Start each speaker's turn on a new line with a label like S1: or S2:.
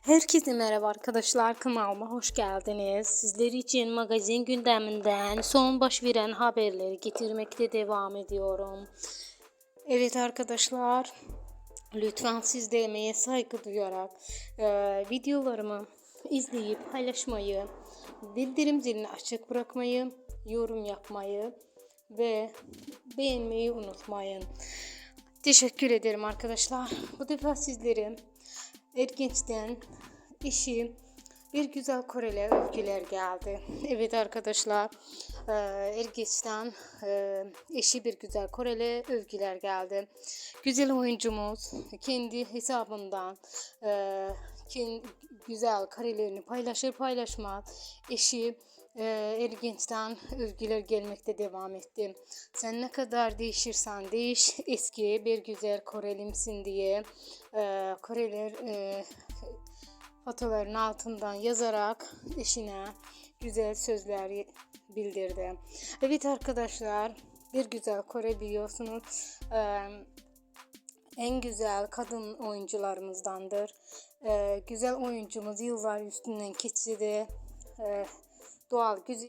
S1: Herkese merhaba arkadaşlar kanalıma hoş geldiniz. Sizler için magazin gündeminden son baş veren haberleri getirmekte devam ediyorum. Evet arkadaşlar lütfen siz de emeğe saygı duyarak e, videolarımı izleyip paylaşmayı, bildirim zilini açık bırakmayı, yorum yapmayı ve beğenmeyi unutmayın. Teşekkür ederim arkadaşlar. Bu defa sizlere Ergenç'ten eşi bir güzel Koreli övgüler geldi. Evet arkadaşlar Ergenç'ten e, eşi bir güzel Koreli övgüler geldi. Güzel oyuncumuz kendi hesabından e, güzel karelerini paylaşır paylaşmaz eşi e, Ergenç'ten övgüler gelmekte devam etti. Sen ne kadar değişirsen değiş eski bir güzel Korelimsin diye e, Koreler e, fotoların altından yazarak eşine güzel sözler bildirdi. Evet arkadaşlar bir güzel Kore biliyorsunuz e, en güzel kadın oyuncularımızdandır. E, güzel oyuncumuz yıllar üstünden geçti de doğal güzel